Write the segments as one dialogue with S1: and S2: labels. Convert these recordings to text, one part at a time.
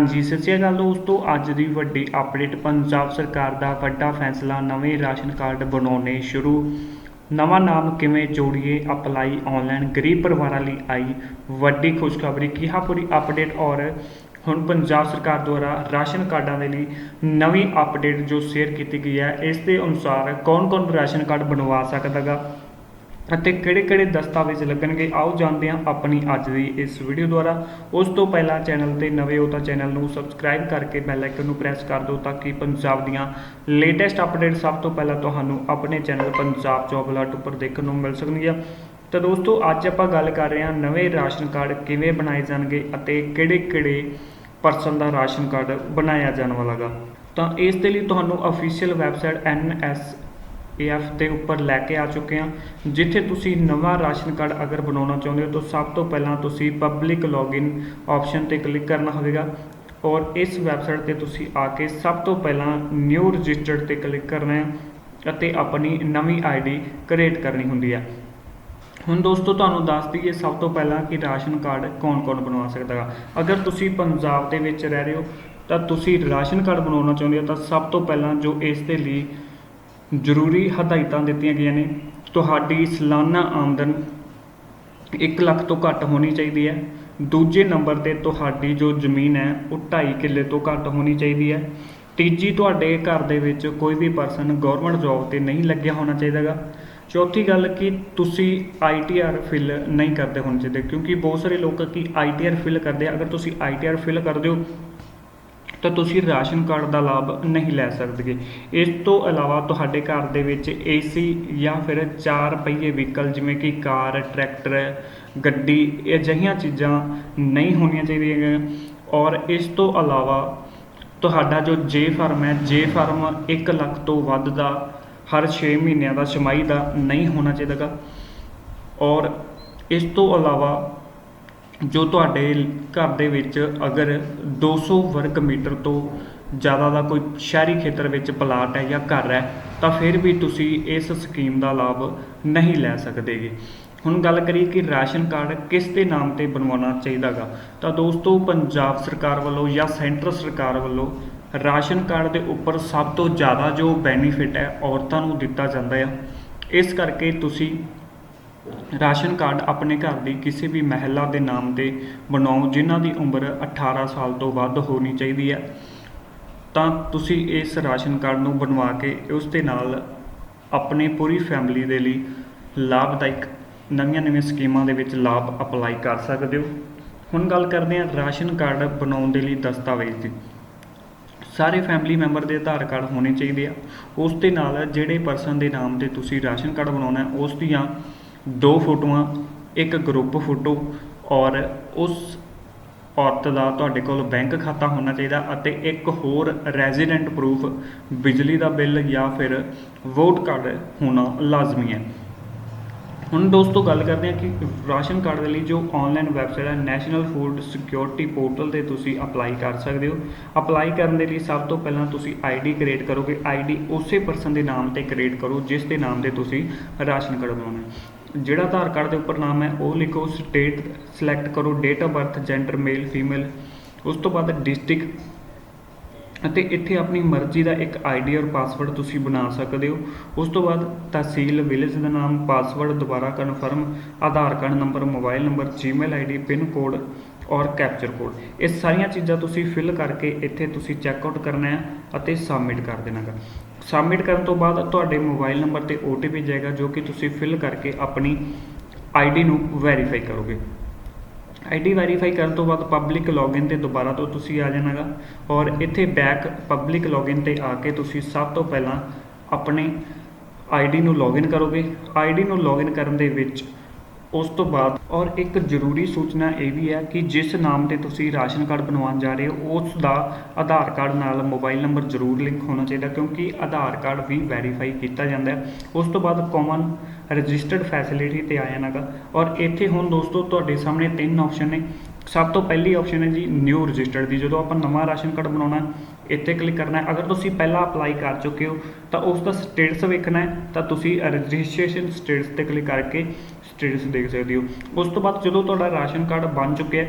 S1: ਹਾਂਜੀ, ਸਤਿ ਸ਼੍ਰੀ ਅਕਾਲ ਦੋਸਤੋ। ਅੱਜ ਦੀ ਵੱਡੀ ਅਪਡੇਟ ਪੰਜਾਬ ਸਰਕਾਰ ਦਾ ਵੱਡਾ ਫੈਸਲਾ, ਨਵੇਂ ਰਾਸ਼ਨ ਕਾਰਡ ਬਣਾਉਣੇ ਸ਼ੁਰੂ। ਨਵਾਂ ਨਾਮ ਕਿਵੇਂ ਜੋੜੀਏ ਅਪਲਾਈ ਆਨਲਾਈਨ ਗਰੀਬ ਪਰਿਵਾਰਾਂ ਲਈ ਆਈ ਵੱਡੀ ਖੁਸ਼ਖਬਰੀ। ਕੀ ਹਾਂ, ਪੂਰੀ ਅਪਡੇਟ ਔਰ ਹੁਣ ਪੰਜਾਬ ਸਰਕਾਰ ਦੁਆਰਾ ਰਾਸ਼ਨ ਕਾਰਡਾਂ ਦੇ ਲਈ ਨਵੀਂ ਅਪਡੇਟ ਜੋ ਸ਼ੇਅਰ ਕੀਤੀ ਗਈ ਹੈ, ਇਸ ਦੇ ਅਨੁਸਾਰ ਕੌਣ-ਕੌਣ ਰਾਸ਼ਨ ਕਾਰਡ ਬਣਵਾ ਸਕਦਾਗਾ ਅਤੇ ਕਿਹੜੇ-ਕਿਹੜੇ ਦਸਤਾਵੇਜ਼ ਲੱਗਣਗੇ, ਆਓ ਜਾਣਦੇ ਹਾਂ ਆਪਣੀ ਅੱਜ ਦੀ ਇਸ ਵੀਡੀਓ ਦੁਆਰਾ। ਉਸ ਤੋਂ ਪਹਿਲਾਂ ਚੈਨਲ ਤੇ ਨਵੇਂ ਹੋ ਤਾਂ ਚੈਨਲ ਨੂੰ ਸਬਸਕ੍ਰਾਈਬ ਕਰਕੇ ਬੈਲ ਆਈਕਨ ਨੂੰ ਪ੍ਰੈਸ ਕਰ ਦਿਓ ਤਾਂ ਕਿ ਪੰਜਾਬ ਦੀਆਂ ਲੇਟੈਸਟ ਅਪਡੇਟ ਸਭ ਤੋਂ ਪਹਿਲਾਂ ਤੁਹਾਨੂੰ ਆਪਣੇ ਚੈਨਲ ਪੰਜਾਬ ਜੌਬ ਅਲਰਟ ਉੱਪਰ ਦੇਖਣ ਨੂੰ ਮਿਲ ਸਕਣਗੀਆਂ ਤਾਂ ਦੋਸਤੋ, ਅੱਜ ਆਪਾਂ ਗੱਲ ਕਰ ਰਹੇ ਹਾਂ ਨਵੇਂ ਰਾਸ਼ਨ ਕਾਰਡ ਕਿਵੇਂ ਬਣਾਏ ਜਾਣਗੇ ਅਤੇ ਕਿਹੜੇ-ਕਿਹੜੇ ਪਰਸਨ ਦਾ ਰਾਸ਼ਨ ਕਾਰਡ ਬਣਾਇਆ ਜਾਣ ਵਾਲਾਗਾ ਤਾਂ ਇਸ ਦੇ ਲਈ ਤੁਹਾਨੂੰ ਅਫੀਸ਼ੀਅਲ ਵੈਬਸਾਈਟ ਐਨਐਸ ਏਐਫ ਦੇ ਉੱਪਰ ਲੈ ਕੇ ਆ ਚੁੱਕੇ ਹਾਂ ਜਿੱਥੇ ਤੁਸੀਂ ਨਵਾਂ ਰਾਸ਼ਨ ਕਾਰਡ ਅਗਰ ਬਣਾਉਣਾ ਚਾਹੁੰਦੇ ਹੋ, ਤਾਂ ਸਭ ਤੋਂ ਪਹਿਲਾਂ ਤੁਸੀਂ ਪਬਲਿਕ ਲੌਗਇਨ ਆਪਸ਼ਨ ਤੇ ਕਲਿੱਕ ਕਰਨਾ ਹੋਵੇਗਾ। ਔਰ ਇਸ ਵੈਬਸਾਈਟ ਤੇ ਤੁਸੀਂ ਆ ਕੇ ਸਭ ਤੋਂ ਪਹਿਲਾਂ ਨਿਊ ਰਜਿਸਟਰਡ ਤੇ ਕਲਿੱਕ ਕਰਨਾ ਹੈ ਅਤੇ ਆਪਣੀ ਨਵੀਂ ਆਈਡੀ ਕ੍ਰੀਏਟ ਕਰਨੀ ਹੁੰਦੀ ਹੈ। ਹੁਣ ਦੋਸਤੋ, ਤੁਹਾਨੂੰ ਦੱਸ ਦਈਏ ਸਭ ਤੋਂ ਪਹਿਲਾਂ ਕਿ ਰਾਸ਼ਨ ਕਾਰਡ ਕੌਣ-ਕੌਣ ਬਣਵਾ ਸਕਦਾ ਹੈ ਅਗਰ ਤੁਸੀਂ ਪੰਜਾਬ ਦੇ ਵਿੱਚ ਰਹਿ ਰਹੇ ਹੋ, ਤਾਂ ਤੁਸੀਂ ਰਾਸ਼ਨ ਕਾਰਡ ਬਣਾਉਣਾ ਚਾਹੁੰਦੇ ਹੋ, ਤਾਂ ਸਭ ਤੋਂ ਪਹਿਲਾਂ ਜੋ ਇਸ ਦੇ ਲਈ ਜ਼ਰੂਰੀ ਹਦਾਇਤਾਂ ਦਿੱਤੀਆਂ ਗਈਆਂ ਨੇ। ਤੁਹਾਡੀ ਸਾਲਾਨਾ ਆਮਦਨ 1 ਲੱਖ ਤੋਂ ਘੱਟ ਹੋਣੀ ਚਾਹੀਦੀ ਹੈ। ਦੂਜੇ ਨੰਬਰ ਤੇ ਤੁਹਾਡੀ ਜੋ ਜ਼ਮੀਨ ਹੈ, ਉਹ 2.5 ਕਿੱਲੇ ਤੋਂ ਘੱਟ ਹੋਣੀ ਚਾਹੀਦੀ ਹੈ। ਤੀਜੀ, ਤੁਹਾਡੇ ਘਰ ਦੇ ਵਿੱਚ ਕੋਈ ਵੀ ਪਰਸਨ ਗਵਰਨਮੈਂਟ ਜੌਬ ਤੇ ਨਹੀਂ ਲੱਗਿਆ ਹੋਣਾ ਚਾਹੀਦਾਗਾ। ਚੌਥੀ ਗੱਲ, ਕਿ ਤੁਸੀਂ ਆਈਟੀਆਰ ਫਿਲ ਨਹੀਂ ਕਰਦੇ ਹੋਣੇ ਚਾਹੀਦੇ, ਕਿਉਂਕਿ ਬਹੁਤ ਸਾਰੇ ਲੋਕ ਕੀ ਆਈਟੀਆਰ ਫਿਲ ਕਰਦੇ ਆ। ਅਗਰ ਤੁਸੀਂ ਆਈਟੀਆਰ ਫਿਲ ਕਰਦੇ ਹੋ ਤਾਂ ਤੁਸੀਂ ਰਾਸ਼ਨ ਕਾਰਡ ਦਾ ਲਾਭ ਨਹੀਂ ਲੈ ਸਕਦੇ ਇਸ ਤੋਂ ਇਲਾਵਾ ਤੁਹਾਡੇ ਘਰ ਦੇ ਵਿੱਚ ਏਸੀ ਜਾਂ ਫਿਰ ਚਾਰ ਪਹੀਏ ਵਹੀਕਲ, ਜਿਵੇਂ ਕਿ ਕਾਰ, ਟਰੈਕਟਰ, ਗੱਡੀ ਇਹ ਅਜਿਹੀਆਂ ਚੀਜ਼ਾਂ ਨਹੀਂ ਹੋਣੀਆਂ ਚਾਹੀਦੀਆਂ। ਔਰ ਇਸ ਤੋਂ ਇਲਾਵਾ ਤੁਹਾਡਾ ਜੋ ਜੇ ਫਾਰਮ ਹੈ ਜੇ ਫਾਰਮ 1 ਲੱਖ ਤੋਂ ਵੱਧ ਦਾ, ਹਰ 6 ਮਹੀਨਿਆਂ ਦਾ ਛਮਾਈ ਦਾ ਨਹੀਂ ਹੋਣਾ ਚਾਹੀਦਾਗਾ। ਔਰ ਇਸ ਤੋਂ ਇਲਾਵਾ ਜੋ ਤੁਹਾਡੇ ਘਰ ਦੇ ਵਿੱਚ ਅਗਰ 200 ਵਰਗ ਮੀਟਰ ਤੋਂ ਜ਼ਿਆਦਾ ਦਾ ਕੋਈ ਸ਼ਹਿਰੀ ਖੇਤਰ ਵਿੱਚ ਪਲਾਟ ਹੈ ਜਾਂ ਘਰ ਹੈ, ਤਾਂ ਫਿਰ ਵੀ ਤੁਸੀਂ ਇਸ ਸਕੀਮ ਦਾ ਲਾਭ ਨਹੀਂ ਲੈ ਸਕਦੇਗੇ। ਹੁਣ ਗੱਲ ਕਰੀਏ ਕਿ ਰਾਸ਼ਨ ਕਾਰਡ ਕਿਸ ਦੇ ਨਾਮ ਤੇ ਬਣਵਾਉਣਾ ਚਾਹੀਦਾਗਾ? ਤਾਂ ਦੋਸਤੋ, ਪੰਜਾਬ ਸਰਕਾਰ ਵੱਲੋਂ ਜਾਂ ਸੈਂਟਰ ਸਰਕਾਰ ਵੱਲੋਂ ਰਾਸ਼ਨ ਕਾਰਡ ਦੇ ਉੱਪਰ ਸਭ ਤੋਂ ਜ਼ਿਆਦਾ ਜੋ ਬੈਨੀਫਿਟ ਹੈ, ਔਰਤਾਂ ਨੂੰ ਦਿੱਤਾ ਜਾਂਦਾ ਹੈ ਇਸ ਕਰਕੇ ਤੁਸੀਂ ਰਾਸ਼ਨ ਕਾਰਡ ਆਪਣੇ ਘਰ ਦੀ ਕਿਸੇ ਵੀ ਮਹਿਲਾ ਦੇ ਨਾਮ ਤੇ ਬਣਾਓ, ਜਿਨ੍ਹਾਂ ਦੀ ਉਮਰ 18 ਸਾਲ ਤੋਂ ਵੱਧ ਹੋਣੀ ਚਾਹੀਦੀ ਹੈ। ਤਾਂ ਤੁਸੀਂ ਇਸ ਰਾਸ਼ਨ ਕਾਰਡ ਨੂੰ ਬਣਵਾ ਕੇ ਉਸ ਦੇ ਨਾਲ ਆਪਣੇ ਪੂਰੀ ਫੈਮਿਲੀ ਦੇ ਲਈ ਲਾਭਦਾਇਕ ਨਵੀਆਂ-ਨਵੀਆਂ ਸਕੀਮਾਂ ਦੇ ਵਿੱਚ ਲਾਭ ਅਪਲਾਈ ਕਰ ਸਕਦੇ ਹੋ। ਹੁਣ ਗੱਲ ਕਰਦੇ ਹਾਂ ਰਾਸ਼ਨ ਕਾਰਡ ਬਣਾਉਣ ਦੇ ਲਈ ਦਸਤਾਵੇਜ਼ ਦੀ। ਸਾਰੇ ਫੈਮਿਲੀ ਮੈਂਬਰ ਦੇ ਆਧਾਰ ਕਾਰਡ ਹੋਣੇ ਚਾਹੀਦੇ ਆ। ਉਸ ਦੇ ਨਾਲ ਜਿਹੜੇ ਪਰਸਨ ਦੇ ਨਾਮ ਤੇ ਤੁਸੀਂ ਰਾਸ਼ਨ ਕਾਰਡ ਬਣਾਉਣਾ ਉਸ ਦੀਆਂ ਦੋ ਫੋਟੋਆਂ, ਇੱਕ ਗਰੁੱਪ ਫੋਟੋ ਔਰ ਉਸ ਔਰਤ ਦਾ ਤੁਹਾਡੇ ਕੋਲ ਬੈਂਕ ਖਾਤਾ ਹੋਣਾ ਚਾਹੀਦਾ ਅਤੇ ਇੱਕ ਹੋਰ ਰੈਜ਼ੀਡੈਂਟ ਪ੍ਰੂਫ ਬਿਜਲੀ ਦਾ ਬਿੱਲ ਜਾਂ ਫਿਰ ਵੋਟ ਕਾਰਡ ਹੋਣਾ ਲਾਜ਼ਮੀ ਹੈ। ਹੁਣ ਦੋਸਤੋ ਗੱਲ ਕਰਦੇ ਹਾਂ ਕਿ ਰਾਸ਼ਨ ਕਾਰਡ ਦੇ ਲਈ ਜੋ ਆਨਲਾਈਨ ਵੈਬਸਾਈਟ ਹੈ ਨੈਸ਼ਨਲ ਫੂਡ ਸਿਕਿਉਰਿਟੀ ਪੋਰਟਲ ਤੇ ਤੁਸੀਂ ਅਪਲਾਈ ਕਰ ਸਕਦੇ ਹੋ। ਅਪਲਾਈ ਕਰਨ ਦੇ ਲਈ ਸਭ ਤੋਂ ਪਹਿਲਾਂ ਤੁਸੀਂ ਆਈਡੀ ਕ੍ਰੀਏਟ ਕਰੋਗੇ। ਆਈਡੀ ਉਸੇ ਪਰਸਨ ਦੇ ਨਾਮ ਤੇ ਕ੍ਰੀਏਟ ਕਰੋ ਜਿਸ ਦੇ ਨਾਮ ਤੇ ਤੁਸੀਂ ਰਾਸ਼ਨ ਕਾਰਡ ਬਣਾਉਣਾ ਜਿਹੜਾ ਆਧਾਰ ਕਾਰਡ ਦੇ ਉੱਪਰ ਨਾਮ ਹੈ, ਉਹ ਲਿਖੋ ਸਟੇਟ ਸਿਲੈਕਟ ਕਰੋ date of birth gender male female ਉਸ ਤੋਂ ਬਾਅਦ ਡਿਸਟ੍ਰਿਕਟ ਅਤੇ ਇੱਥੇ ਆਪਣੀ ਮਰਜ਼ੀ ਦਾ ਇੱਕ ਆਈਡੀ ਔਰ ਪਾਸਵਰਡ ਤੁਸੀਂ ਬਣਾ ਸਕਦੇ ਹੋ। ਉਸ ਤੋਂ ਬਾਅਦ ਤਹਿਸੀਲ ਵਿਲੇਜ ਦਾ ਨਾਮ ਪਾਸਵਰਡ ਦੁਬਾਰਾ confirm Aadhaar card number mobile number Gmail ID pin code ਔਰ ਕੈਪਚਰ ਕੋਡ ਇਹ ਸਾਰੀਆਂ ਚੀਜ਼ਾਂ ਤੁਸੀਂ ਫਿਲ ਕਰਕੇ ਇੱਥੇ ਤੁਸੀਂ ਚੈੱਕ ਆਊਟ ਕਰਨਾ ਹੈ ਅਤੇ ਸਬਮਿਟ ਕਰ ਦੇਣਾ ਦੇਣਾਗਾ ਸਬਮਿਟ ਕਰਨ ਤੋਂ ਬਾਅਦ ਤੁਹਾਡੇ ਮੋਬਾਈਲ ਨੰਬਰ ਤੇ OTP ਜਾਏਗਾ, ਜੋ ਕਿ ਤੁਸੀਂ ਫਿਲ ਕਰਕੇ ਆਪਣੀ ਆਈਡੀ ਨੂੰ ਵੈਰੀਫਾਈ ਕਰੋਗੇ। ਆਈਡੀ ਵੈਰੀਫਾਈ ਕਰਨ ਤੋਂ ਬਾਅਦ ਪਬਲਿਕ ਲੌਗਇਨ ਤੇ ਦੁਬਾਰਾ ਤੋਂ ਤੁਸੀਂ ਆ ਜਾਣਾਗਾ ਔਰ ਇੱਥੇ ਬੈਕ ਪਬਲਿਕ ਲੌਗਇਨ ਤੇ ਆ ਕੇ ਤੁਸੀਂ ਸਭ ਤੋਂ ਪਹਿਲਾਂ ਆਪਣੇ ਆਈਡੀ ਨੂੰ ਲੌਗਇਨ ਕਰੋਗੇ। ਆਈਡੀ ਨੂੰ ਲੌਗਇਨ ਕਰਨ ਦੇ ਵਿੱਚ ਉਸ ਤੋਂ ਬਾਅਦ ਔਰ ਇੱਕ ਜ਼ਰੂਰੀ ਸੂਚਨਾ ਇਹ ਵੀ ਹੈ ਕਿ ਜਿਸ ਨਾਮ ਤੇ ਤੁਸੀਂ ਰਾਸ਼ਨ ਕਾਰਡ ਬਣਵਾਉਣ ਜਾ ਰਹੇ ਹੋ, ਉਸ ਦਾ ਆਧਾਰ ਕਾਰਡ ਨਾਲ ਮੋਬਾਈਲ ਨੰਬਰ ਜ਼ਰੂਰ ਲਿੰਕ ਹੋਣਾ ਚਾਹੀਦਾ ਕਿਉਂਕਿ ਆਧਾਰ ਕਾਰਡ ਵੀ ਵੈਰੀਫਾਈ ਕੀਤਾ ਜਾਂਦਾ ਹੈ। ਉਸ ਤੋਂ ਬਾਅਦ ਕਾਮਨ ਰਜਿਸਟਰਡ ਫੈਸਿਲਿਟੀ ਤੇ ਆ ਜਾਣਾਗਾ ਔਰ ਇੱਥੇ ਹੁਣ ਦੋਸਤੋ ਤੁਹਾਡੇ ਸਾਹਮਣੇ ਤਿੰਨ ਆਪਸ਼ਨ ਨੇ। ਸਭ ਤੋਂ ਪਹਿਲੀ ਆਪਸ਼ਨ ਹੈ ਜੀ ਨਿਊ ਰਜਿਸਟਰਡ ਦੀ। ਜਦੋਂ ਆਪਾਂ ਨਵਾਂ ਰਾਸ਼ਨ ਕਾਰਡ ਬਣਾਉਣਾ ਇੱਥੇ ਕਲਿੱਕ ਕਰਨਾ ਹੈ। ਅਗਰ ਤੁਸੀਂ ਪਹਿਲਾਂ ਅਪਲਾਈ ਕਰ ਚੁੱਕੇ ਹੋ, ਤਾਂ ਉਸ ਦਾ ਸਟੇਟਸ ਵੇਖਣਾ ਹੈ। ਤਾਂ ਤੁਸੀਂ ਰਜਿਸਟ੍ਰੇਸ਼ਨ ਸਟੇਟਸ ਤੇ ਕਲਿੱਕ ਕਰਕੇ ਸਟੇਟਸ ਦੇਖ ਸਕਦੇ ਹੋ। ਉਸ ਤੋਂ ਬਾਅਦ ਜਦੋਂ ਤੁਹਾਡਾ ਰਾਸ਼ਨ ਕਾਰਡ ਬਣ ਚੁੱਕਿਆ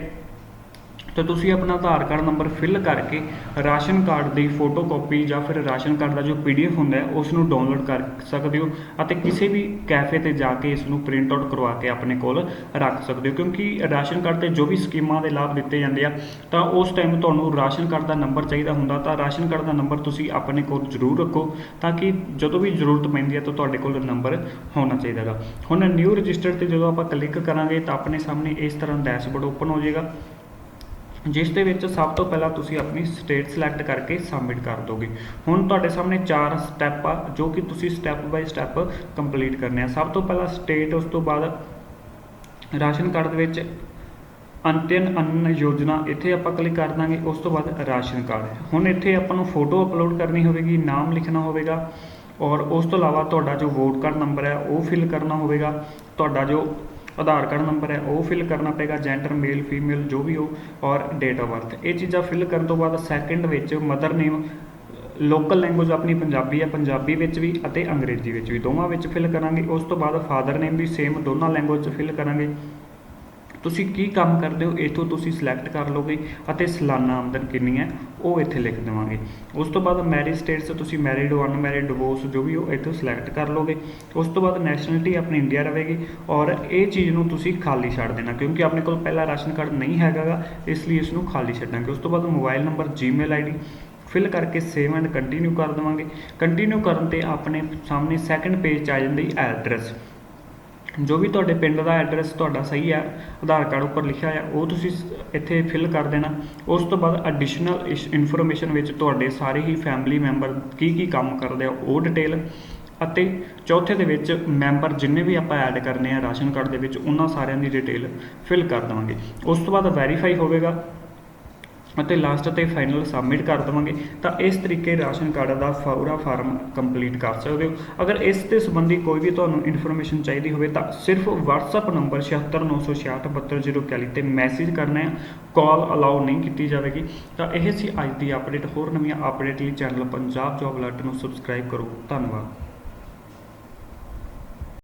S1: ਤਾਂ ਤੁਸੀਂ ਆਪਣਾ ਆਧਾਰ ਕਾਰਡ ਨੰਬਰ ਫਿਲ ਕਰਕੇ ਰਾਸ਼ਨ ਕਾਰਡ ਦੀ ਫੋਟੋ ਕਾਪੀ ਜਾਂ ਫਿਰ ਰਾਸ਼ਨ ਕਾਰਡ ਦਾ ਜੋ ਪੀਡੀਐਫ ਹੁੰਦਾ ਹੈ, ਉਸ ਨੂੰ ਡਾਊਨਲੋਡ ਕਰ ਸਕਦੇ ਹੋ ਅਤੇ ਕਿਸੇ ਵੀ ਕੈਫੇ ਤੇ ਜਾ ਕੇ ਇਸ ਨੂੰ ਪ੍ਰਿੰਟ ਆਊਟ ਕਰਵਾ ਕੇ ਆਪਣੇ ਕੋਲ ਰੱਖ ਸਕਦੇ ਹੋ। ਕਿਉਂਕਿ ਰਾਸ਼ਨ ਕਾਰਡ ਤੇ ਜੋ ਵੀ ਸਕੀਮਾਂ ਦੇ ਲਾਭ ਦਿੱਤੇ ਜਾਂਦੇ ਆ, ਤਾਂ ਉਸ ਟਾਈਮ ਤੁਹਾਨੂੰ ਰਾਸ਼ਨ ਕਾਰਡ ਦਾ ਨੰਬਰ ਚਾਹੀਦਾ ਹੁੰਦਾ, ਤਾਂ ਰਾਸ਼ਨ ਕਾਰਡ ਦਾ ਨੰਬਰ ਤੁਸੀਂ ਆਪਣੇ ਕੋਲ ਜ਼ਰੂਰ ਰੱਖੋ ਤਾਂ ਕਿ ਜਦੋਂ ਵੀ ਜ਼ਰੂਰਤ ਪੈਂਦੀ ਹੈ ਤਾਂ ਤੁਹਾਡੇ ਕੋਲ ਨੰਬਰ ਹੋਣਾ ਚਾਹੀਦਾ ਗਾ। ਹੁਣ ਨਿਊ ਰਜਿਸਟਰ ਤੇ ਜਦੋਂ ਆਪਾਂ ਕਲਿੱਕ ਕਰਾਂਗੇ ਤਾਂ ਆਪਣੇ ਸਾਹਮਣੇ ਇਸ ਤਰ੍ਹਾਂ ਡੈਸ਼ਬੋਰਡ ਓਪਨ ਹੋ ਜਾਏਗਾ। ਜਿਸ ਦੇ ਵਿੱਚ ਸਭ ਤੋਂ ਪਹਿਲਾਂ ਤੁਸੀਂ ਆਪਣੀ ਸਟੇਟ ਸਿਲੈਕਟ ਕਰਕੇ ਸਬਮਿਟ ਕਰ ਦੋਗੇ। ਹੁਣ ਤੁਹਾਡੇ ਸਾਹਮਣੇ ਚਾਰ ਸਟੈਪ ਆ, ਜੋ ਕਿ ਤੁਸੀਂ ਸਟੈਪ ਬਾਈ ਸਟੈਪ ਕੰਪਲੀਟ ਕਰਨੇ ਆ। ਸਭ ਤੋਂ ਪਹਿਲਾਂ ਸਟੇਟ ਉਸ ਤੋਂ ਬਾਅਦ ਰਾਸ਼ਨ ਕਾਰਡ ਦੇ ਵਿੱਚ ਅੰਤਿਮ ਅੰਨ ਯੋਜਨਾ, ਇੱਥੇ ਆਪਾਂ ਕਲਿੱਕ ਕਰ ਦਾਂਗੇ, ਉਸ ਤੋਂ ਬਾਅਦ ਰਾਸ਼ਨ ਕਾਰਡ ਹੁਣ ਇੱਥੇ ਆਪਾਂ ਨੂੰ ਫੋਟੋ ਅਪਲੋਡ ਕਰਨੀ ਹੋਵੇਗੀ, ਨਾਮ ਲਿਖਣਾ ਹੋਵੇਗਾ, ਔਰ ਉਸ ਤੋਂ ਇਲਾਵਾ ਤੁਹਾਡਾ ਜੋ ਵੋਟ ਕਾਰਡ ਨੰਬਰ ਹੈ, ਉਹ ਫਿਲ ਕਰਨਾ ਹੋਵੇਗਾ। ਤੁਹਾਡਾ ਜੋ ਆਧਾਰ ਕਾਰਡ ਨੰਬਰ ਹੈ, ਉਹ ਫਿਲ ਕਰਨਾ ਪਏਗਾ ਜੈਂਡਰ ਮੇਲ ਫੀਮੇਲ ਜੋ ਵੀ ਹੋ, ਔਰ ਡੇਟ ਆਫ ਬਰਥ ਇਹ ਚੀਜ਼ਾਂ ਫਿਲ ਕਰਨ ਤੋਂ ਬਾਅਦ ਸੈਕਿੰਡ ਵਿੱਚ ਮਦਰ ਨੇਮ ਲੋਕਲ ਲੈਂਗੁਏਜ ਆਪਣੀ ਪੰਜਾਬੀ ਹੈ, ਪੰਜਾਬੀ ਵਿੱਚ ਵੀ ਅਤੇ ਅੰਗਰੇਜ਼ੀ ਵਿੱਚ ਵੀ। ਦੋਵਾਂ ਵਿੱਚ ਫਿਲ ਕਰਾਂਗੇ, ਉਸ ਤੋਂ ਬਾਅਦ ਫਾਦਰ ਨੇਮ ਵੀ ਸੇਮ ਦੋਨਾਂ ਲੈਂਗੁਏਜ 'ਚ ਫਿਲ ਕਰਾਂਗੇ। ਤੁਸੀਂ ਕੀ ਕੰਮ ਕਰਦੇ ਹੋ, ਇਥੋਂ ਤੁਸੀਂ ਸਿਲੈਕਟ ਕਰ ਲਓਗੇ ਅਤੇ ਸਾਲਾਨਾ ਆਮਦਨ ਕਿੰਨੀ ਹੈ, ਉਹ ਇੱਥੇ ਲਿਖ ਦੇਵਾਂਗੇ। ਉਸ ਤੋਂ ਬਾਅਦ ਮੈਰਿਜ ਸਟੇਟਸ ਤੁਸੀਂ ਮੈਰਿਡ ਹੋ ਅਨਮੈਰਿਡ ਡਿਵੋਰਸ ਜੋ ਵੀ ਉਹ ਇੱਥੋਂ ਸਿਲੈਕਟ ਕਰ ਲਓਗੇ। ਉਸ ਤੋਂ ਬਾਅਦ ਨੈਸ਼ਨੈਲਿਟੀ ਆਪਣੀ ਇੰਡੀਆ ਰਹੇਗੀ ਔਰ ਇਹ ਚੀਜ਼ ਨੂੰ ਤੁਸੀਂ ਖਾਲੀ ਛੱਡ ਦੇਣਾ, ਕਿਉਂਕਿ ਆਪਣੇ ਕੋਲ ਪਹਿਲਾ ਰਾਸ਼ਨ ਕਾਰਡ ਨਹੀਂ ਹੈਗਾਗਾ, ਇਸ ਲਈ ਇਸ ਨੂੰ ਖਾਲੀ ਛੱਡਾਂਗੇ। ਉਸ ਤੋਂ ਬਾਅਦ mobile number Gmail ID fill ਕਰਕੇ ਸੇਵ ਐਂਡ ਕੰਟੀਨਿਊ ਕਰ ਦੇਵਾਂਗੇ। ਕੰਟੀਨਿਊ ਕਰਨ ਤੇ ਆਪਣੇ ਸਾਹਮਣੇ ਸੈਕੰਡ ਪੇਜ 'ਚ ਆ ਜਾਂਦੀ ਐਡਰੈਸ ਜੋ ਵੀ ਤੁਹਾਡੇ ਪਿੰਡ ਦਾ ਐਡਰੈਸ ਤੁਹਾਡਾ ਸਹੀ ਹੈ ਆਧਾਰ ਕਾਰਡ ਉੱਪਰ ਲਿਖਿਆ ਆ ਉਹ ਤੁਸੀਂ ਇੱਥੇ ਫਿਲ ਕਰ ਦੇਣਾ। ਉਸ ਤੋਂ ਬਾਅਦ ਐਡੀਸ਼ਨਲ ਇਨਫੋਰਮੇਸ਼ਨ ਵਿੱਚ ਤੁਹਾਡੇ ਸਾਰੇ ਹੀ ਫੈਮਿਲੀ ਮੈਂਬਰ ਕੀ ਕੀ ਕੰਮ ਕਰਦੇ ਆ, ਉਹ ਡਿਟੇਲ ਅਤੇ ਚੌਥੇ ਦੇ ਵਿੱਚ ਮੈਂਬਰ ਜਿੰਨੇ ਵੀ ਆਪਾਂ ਐਡ ਕਰਨੇ ਆ ਰਾਸ਼ਨ ਕਾਰਡ ਦੇ ਵਿੱਚ, ਉਹਨਾਂ ਸਾਰਿਆਂ ਦੀ ਡਿਟੇਲ ਫਿਲ ਕਰ ਦੇਵਾਂਗੇ। ਉਸ ਤੋਂ ਬਾਅਦ ਵੈਰੀਫਾਈ ਹੋਵੇਗਾ। ਅਤੇ ਲਾਸਟ ਤੇ ਫਾਈਨਲ ਸਬਮਿਟ ਕਰ ਦੇਵਾਂਗੇ, ਤਾਂ ਇਸ ਤਰੀਕੇ ਰਾਸ਼ਨ ਕਾਰਡ ਦਾ ਪੂਰਾ ਫਾਰਮ ਕੰਪਲੀਟ ਕਰ ਸਕਦੇ ਹੋ। ਅਗਰ ਇਸ ਤੇ ਸੰਬੰਧੀ ਕੋਈ ਵੀ ਤੁਹਾਨੂੰ ਇਨਫੋਰਮੇਸ਼ਨ ਚਾਹੀਦੀ ਹੋਵੇ, ਤਾਂ ਸਿਰਫ WhatsApp ਨੰਬਰ 7696672041 ਤੇ ਮੈਸੇਜ ਕਰਨਾ ਹੈ। ਕਾਲ ਅਲਾਉ ਨਹੀਂ ਕੀਤੀ ਜਾਵੇਗੀ। ਤਾਂ ਇਹ ਸੀ ਅੱਜ ਦੀ ਅਪਡੇਟ ਹੋਰ ਨਵੀਆਂ ਅਪਡੇਟ ਲਈ ਚੈਨਲ ਪੰਜਾਬ ਜੋਬ ਅਲਰਟ ਨੂੰ ਸਬਸਕ੍ਰਾਈਬ ਕਰੋ। ਧੰਨਵਾਦ।